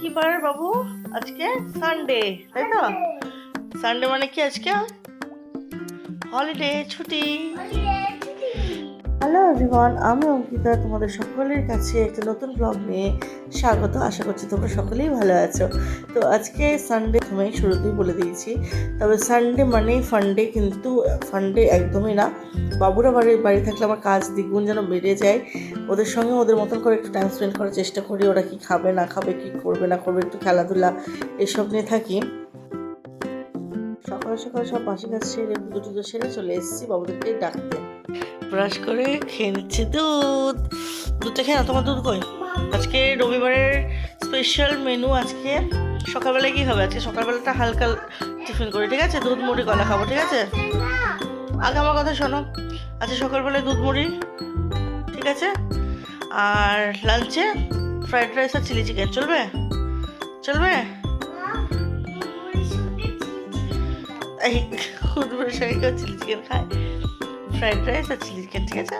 কি বার বাবু আজকে সানডে তাই তো? সানডে মানে কি আজকে? হলিডে ছুটি। হ্যালো এভরিওয়ান আমি অঙ্কিতা, তোমাদের সকলের কাছে একটা নতুন ব্লগ নিয়ে স্বাগত। আশা করছি তোমরা সকলেই ভালো আছো। তো আজকে সানডে তুমি শুরুতেই বলে দিয়েছি। তবে সানডে মানে ফান্ডে কিন্তু ফান্ডে একদমই না। বাবুরা বাড়ি বাড়ি থাকলে আমার কাজ দ্বিগুণ যেন বেড়ে যায়। ওদের সঙ্গে ওদের মতন করে একটু টাইম স্পেন্ড করার চেষ্টা করি। ওরা কি খাবে, না খাবে, কি করবে, না করবে, একটু খেলাধুলা এসব নিয়ে থাকি। সকাল সকাল সব বাসি কাজ সেরে টুজো সেরে চলে এসেছি বাবুদেরকে ডাকতে। ব্রাশ করে খেয়ে নিচ্ছে। দুধ। দুধটা খেয়ে না তোমার দুধ কই? আজকে রবিবারের স্পেশাল মেনু আজকে সকালবেলায় কী হবে? আজকে সকালবেলাটা হালকা টিফিন করি, ঠিক আছে? দুধ মুড়ি, কলা খাব, ঠিক আছে? আগে আমার কথা শোনো। আচ্ছা সকালবেলায় দুধ মুড়ি, ঠিক আছে? আর লাঞ্চে ফ্রাইড রাইস আর চিলি চিকেন চলবে? চলবে? এই সঙ্গে চিলি চিকেন খায়। ফ্রাইড রাইস আর চিলি চিকেন ঠিক আছে?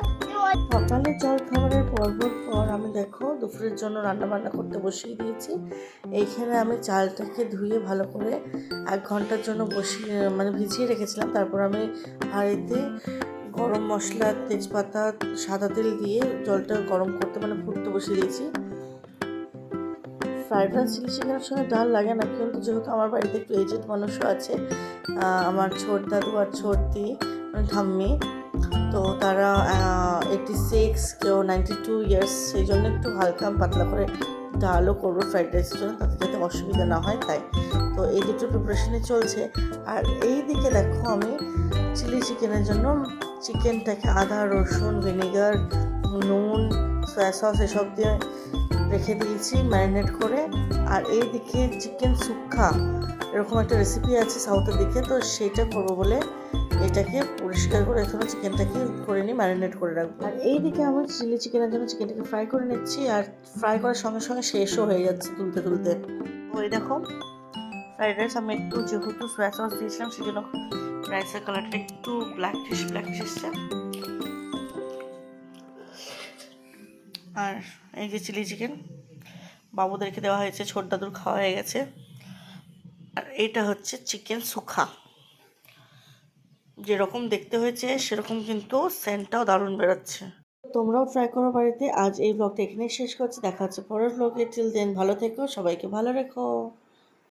সকালে জল খাবারের পর্বর পর আমি দেখো দুপুরের জন্য রান্না বান্না করতে বসিয়ে দিয়েছি। এইখানে আমি চালটাকে ধুয়ে ভালো করে এক ঘণ্টার জন্য বসিয়ে মানে ভিজিয়ে রেখেছিলাম। তারপর আমি হাঁড়িতে গরম মশলা, তেজপাতা, সাদা তেল দিয়ে জলটা গরম করতে মানে ফুটতে বসিয়ে দিয়েছি। ফ্রাইড রাইস, চিলি চিকেনের সঙ্গে ডাল লাগে না, কিন্তু যেহেতু আমার বাড়িতে একটু এজেড মানুষও আছে আমার ছোট দাদু আর ছোট দি মানে ঠাম্মি তো তারা এইটি সিক্স কেউ নাইনটি টু ইয়ার্স সেই জন্য একটু হালকা পাতলা করে ডালও করব ফ্রাইড রাইসের জন্য, তাতে যাতে অসুবিধা না হয় তাই। তো এই দুটো প্রিপারেশনে চলছে। আর এই দিকে দেখো আমি চিলি চিকেনের জন্য চিকেনটাকে আদা, রসুন ভিনেগার নুন সয়া সস এসব দিয়ে রেখে দিয়েছি ম্যারিনেট করে। আর এই দিকে চিকেন সুক্কা, এরকম একটা রেসিপি আছে সাউথের দিকে, তো সেটা করব বলে এটাকে পরিষ্কার করে এখনও চিকেনটাকে করে নিই ম্যারিনেট করে রাখব। আর এই দিকে আমি চিলি চিকেনের জন্য চিকেনটাকে ফ্রাই করে নিচ্ছি আর ফ্রাই করার সঙ্গে সঙ্গে শেষও হয়ে যাচ্ছে তুলতে তুলতে। ওই দেখো ফ্রাইড রাইস আমি একটু যেহেতু সয়া সস দিয়েছিলাম সেই জন্য রাইসের কালারটা একটু ব্ল্যাক ব্ল্যাকিশ ব্ল্যাকিশ এসছে আর এই যে চিলি চিকেন বাবুদেরকে দেওয়া হয়েছে, ছোট দাদুর খাওয়া হয়ে গেছে। আর এটা হচ্ছে চিকেন সুখা। যেরকম দেখতে হয়েছে, সেরকম কিন্তু সেন্টটাও দারুণ বেরোচ্ছে তোমরাও ট্রাই করো বাড়িতে। আজ এই ব্লগটা এখানেই শেষ করছি। দেখা হচ্ছে পরের ব্লগে টিল দেন ভালো থেকো। সবাইকে ভালো রেখো।